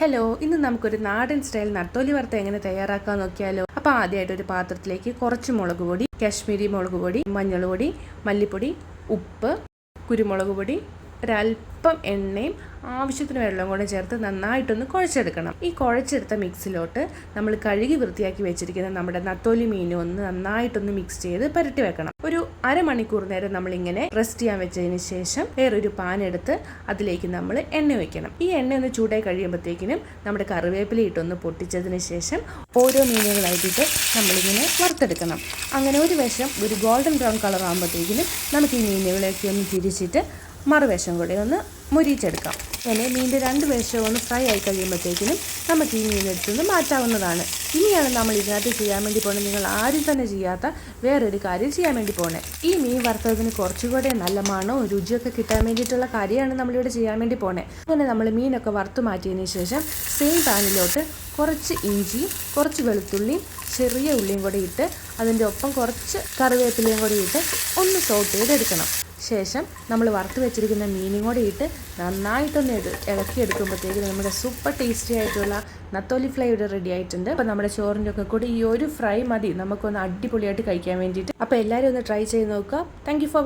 Hello ഇന്ന് നമുക്കൊരു നാടൻ സ്റ്റൈൽ നത്തോലി വറുത്ത എങ്ങനെ തയ്യാറാക്കാൻ നോക്കിയാലോ? അപ്പോൾ ആദ്യമായിട്ട് ഒരു പാത്രത്തിലേക്ക് കുറച്ച് മുളക് പൊടി കാശ്മീരി മുളക് പൊടി മഞ്ഞൾ പൊടി മല്ലിപ്പൊടി ഉപ്പ് കുരുമുളക് പൊടി ഒരല്പം എണ്ണയും ആവശ്യത്തിന് വെള്ളം കൂടെ ചേർത്ത് നന്നായിട്ടൊന്ന് കുഴച്ചെടുക്കണം. ഈ കുഴച്ചെടുത്ത മിക്സിലോട്ട് നമ്മൾ കഴുകി വൃത്തിയാക്കി വെച്ചിരിക്കുന്ന നമ്മുടെ നത്തോലി മീനും ഒന്ന് നന്നായിട്ടൊന്ന് മിക്സ് ചെയ്ത് പുരട്ടി വെക്കണം. ഒരു അരമണിക്കൂർ നേരം നമ്മളിങ്ങനെ റെസ്റ്റ് ചെയ്യാൻ വെച്ചതിന് ശേഷം വേറൊരു പാൻ എടുത്ത് അതിലേക്ക് നമ്മൾ എണ്ണ വെക്കണം ഈ എണ്ണ ഒന്ന് ചൂടായി കഴിയുമ്പോഴത്തേക്കിനും നമ്മുടെ കറിവേപ്പില ഇട്ടൊന്ന് പൊട്ടിച്ചതിന് ശേഷം ഓരോ മീനുകളായിട്ടിട്ട് നമ്മളിങ്ങനെ വറുത്തെടുക്കണം. അങ്ങനെ ഒരു വശം ഒരു ഗോൾഡൻ ബ്രൗൺ കളർ ആകുമ്പോഴത്തേക്കിനും നമുക്ക് ഈ മീനുകളെയൊക്കെ ഒന്ന് തിരിച്ചിട്ട് മറുവശം കൂടി ഒന്ന് മുരിച്ചെടുക്കാം അങ്ങനെ മീനിന്റെ രണ്ട് വശവും ഒന്ന് ഫ്രൈ ആയി കഴിയുമ്പോഴത്തേക്കിനും നമുക്ക് ഈ മീനെടുത്തുനിന്ന് മാറ്റാവുന്നതാണ്. ഇനിയാണ് നമ്മൾ ഇതിനകത്ത് ചെയ്യാൻ വേണ്ടി പോകുന്നത്. നിങ്ങൾ ആരും തന്നെ ചെയ്യാത്ത വേറൊരു കാര്യം ചെയ്യാൻ വേണ്ടി പോകണേ ഈ മീൻ വറുത്തതിന് കുറച്ചുകൂടെ നല്ല മണവും രുചിയൊക്കെ കിട്ടാൻ വേണ്ടിയിട്ടുള്ള കാര്യമാണ് നമ്മളിവിടെ ചെയ്യാൻ വേണ്ടി പോണേ അങ്ങനെ നമ്മൾ മീനൊക്കെ വറുത്ത് മാറ്റിയതിന് ശേഷം സെയിം പാനിലോട്ട് കുറച്ച് ഇഞ്ചിയും കുറച്ച് വെളുത്തുള്ളിയും ചെറിയ ഉള്ളിയും കൂടി ഇട്ട് അതിന്റെ ഒപ്പം കുറച്ച് കറിവേപ്പിലയും കൂടി ഇട്ട് ഒന്ന് സോട്ട് ചെയ്തെടുക്കണം. ശേഷം നമ്മൾ വറുത്ത് വെച്ചിരിക്കുന്ന മീനും കൂടി ഇട്ട് നന്നായിട്ടൊന്ന് ഇളക്കിയെടുക്കുമ്പോഴത്തേക്ക് നമ്മുടെ സൂപ്പർ ടേസ്റ്റി ആയിട്ടുള്ള നത്തോലി ഫ്രൈ ഇവിടെ റെഡി ആയിട്ടുണ്ട്. അപ്പോൾ നമ്മുടെ ചോറിന്റെ ഒക്കെ കൂടി ഈ ഒരു ഫ്രൈ മതി. നമുക്കൊന്ന് അടിപൊളിയായിട്ട് കഴിക്കാൻ വേണ്ടിയിട്ട്. അപ്പോൾ എല്ലാവരും ഒന്ന് ട്രൈ ചെയ്ത് നോക്കുക. Thank for